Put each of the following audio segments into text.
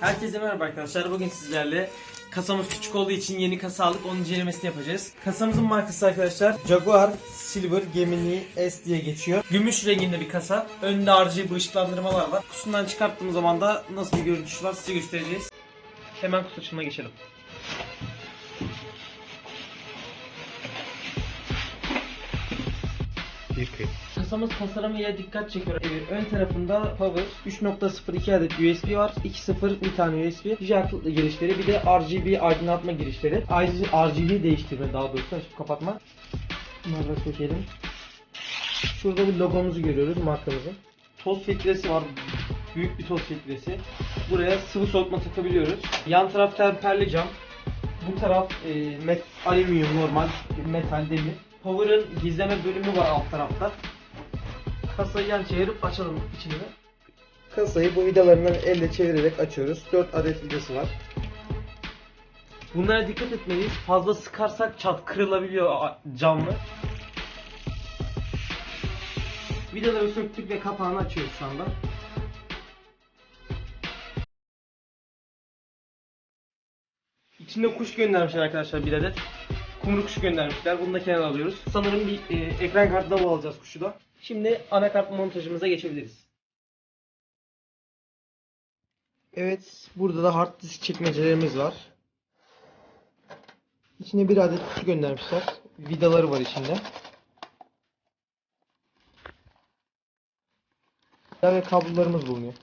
Herkese merhaba arkadaşlar. Bugün sizlerle kasamız küçük olduğu için yeni kasa aldık. Onun incelemesini yapacağız. Kasamızın markası arkadaşlar Jaguar Silver Gemini S diye geçiyor. Gümüş renginde bir kasa. Önde RGB ışıklandırmalar var. Kutusundan çıkarttığımız zaman da nasıl bir görüntüsü var size göstereceğiz. Hemen kutu açılımına geçelim. Kasamız tasarımıyla dikkat çekiyor. Ee, ön tarafında power 3.02 adet USB var. 2.0 bir tane USB. Jack girişleri bir de RGB aydınlatma girişleri. RGB değiştirme daha doğrusu açıp kapatma. Bunları da sökelim. Şurada bir logomuzu görüyoruz markamızın. Toz filtresi var. Büyük bir toz filtresi. Buraya sıvı soğutma takabiliyoruz. Yan taraf temperli cam. Bu taraf e, met, alüminyum normal metal demir. Power'ın gizleme bölümü var alt tarafta. Kasayı yan çevirip açalım içini. Kasayı bu vidalarından elle çevirerek açıyoruz. 4 adet vidası var. Bunlara dikkat etmeliyiz. Fazla sıkarsak çat kırılabiliyor camlı. Vidaları söktük ve kapağını açıyoruz şu anda. İçinde kuş göndermişler arkadaşlar bir adet. Kumru kuşu göndermişler. Bunu da kenara alıyoruz. Sanırım bir e, ekran kartı da alacağız kuşu da. Şimdi anakart montajımıza geçebiliriz. Evet, burada da hard disk çekmecelerimiz var. İçine bir adet kutu göndermişler. Vidaları var içinde. Ve kablolarımız bulunuyor.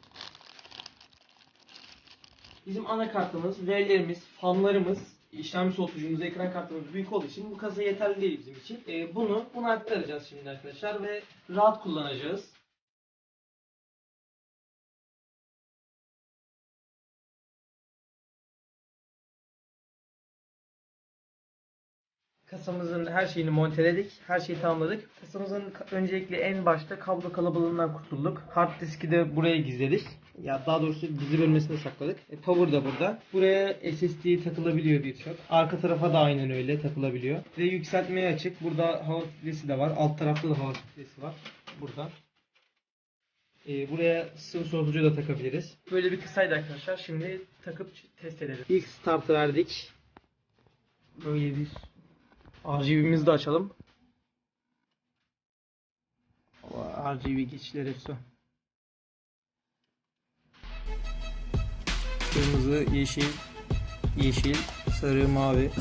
Bizim anakartımız, verilerimiz, fanlarımız, işlemci soğutucumuz, ekran kartımız büyük olduğu için bu kasa yeterli değil bizim için. Ee, bunu buna aktaracağız şimdi arkadaşlar ve rahat kullanacağız. Kasamızın her şeyini monteledik. Her şeyi tamamladık. Kasamızın ka- öncelikle en başta kablo kalabalığından kurtulduk. Hard diski de buraya gizledik. Ya daha doğrusu gizli bölmesine sakladık. E, power da burada. Buraya SSD takılabiliyor birçok. Arka tarafa da aynen öyle takılabiliyor. Ve yükseltmeye açık. Burada hava filtresi de var. Alt tarafta da hava filtresi var. Burada. E, buraya sıvı soğutucu da takabiliriz. Böyle bir kısaydı arkadaşlar. Şimdi takıp test edelim. İlk startı verdik. Böyle bir RGB'mizi de açalım. RGB geçişleri hepsi. Kırmızı, yeşil, yeşil, sarı, mavi.